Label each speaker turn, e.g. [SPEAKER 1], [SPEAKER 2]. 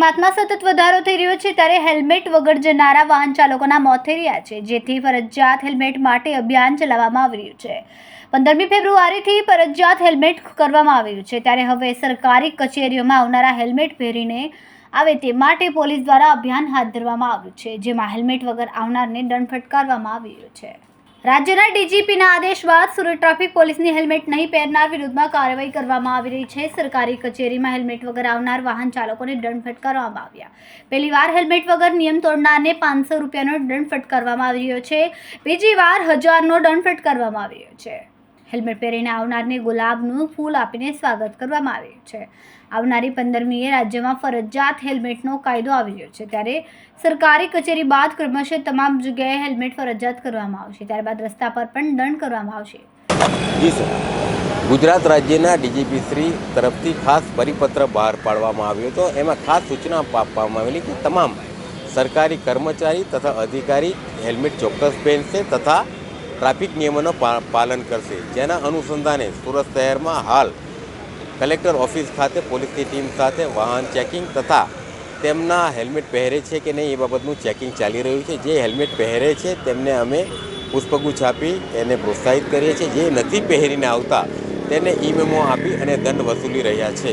[SPEAKER 1] અકસ્માતમાં સતત વધારો થઈ રહ્યો છે ત્યારે હેલ્મેટ વગર જનારા વાહન ચાલકોના મોત થઈ રહ્યા છે, જેથી ફરજિયાત હેલ્મેટ માટે અભિયાન ચલાવવામાં આવી રહ્યું છે. પંદરમી ફેબ્રુઆરીથી ફરજિયાત હેલ્મેટ કરવામાં આવ્યું છે, ત્યારે હવે સરકારી કચેરીઓમાં આવનારા હેલ્મેટ પહેરીને આવે તે માટે પોલીસ દ્વારા અભિયાન હાથ ધરવામાં આવ્યું છે, જેમાં હેલ્મેટ વગર આવનારને દંડ ફટકારવામાં આવી રહ્યો છે. રાજ્યના ડીજીપીના આદેશ બાદ સુરત ટ્રાફિક પોલીસની હેલ્મેટ નહીં પહેરનાર વિરુદ્ધમાં કાર્યવાહી કરવામાં આવી રહી છે. સરકારી કચેરીમાં હેલ્મેટ વગર આવનાર વાહન ચાલકોને દંડ ફટકારવામાં આવ્યા. પહેલી વાર હેલ્મેટ વગર નિયમ તોડનારને પાંચસો રૂપિયાનો દંડ ફટકારવામાં આવી રહ્યો છે. બીજી વાર હજારનો દંડ ફટકારવામાં આવી રહ્યો છે. હેલ્મેટ પહેરીને આવનારને ગુલાબનું ફૂલ આપીને સ્વાગત કરવામાં આવ્યું છે. આવનારી પંદરમીએ રાજ્યમાં ફરજિયાત હેલ્મેટનો કાયદો આવી રહ્યો છે. ત્યારે સરકારી કચેરી બાદ ક્રમશઃ તમામ જગ્યાએ હેલ્મેટ ફરજિયાત કરવામાં આવશે. ત્યારબાદ રસ્તા પર પણ દંડ કરવામાં આવશે.
[SPEAKER 2] ગુજરાત રાજ્યના ડીજીપી શ્રી તરફથી ખાસ પરિપત્ર બહાર પાડવામાં આવ્યો હતો. એમાં ખાસ સૂચના આપવામાં આવેલી કે તમામ સરકારી કર્મચારી તથા અધિકારી હેલ્મેટ ચોક્કસ પહેરશે તથા ટ્રાફિક નિયમોનું પાલન કરશે. જેના અનુસંધાને સુરત શહેરમાં હાલ કલેક્ટર ઓફિસ ખાતે પોલીસની ટીમ સાથે વાહન ચેકિંગ તથા તેમના હેલ્મેટ પહેરે છે કે નહીં એ બાબતનું ચેકિંગ ચાલી રહ્યું છે. જે હેલ્મેટ પહેરે છે તેમને અમે પુષ્પગુચ્છ આપી એને પ્રોત્સાહિત કરીએ છીએ. જે નથી પહેરીને આવતા તેને ઈ મેમો આપી અને દંડ વસૂલી રહ્યા છે.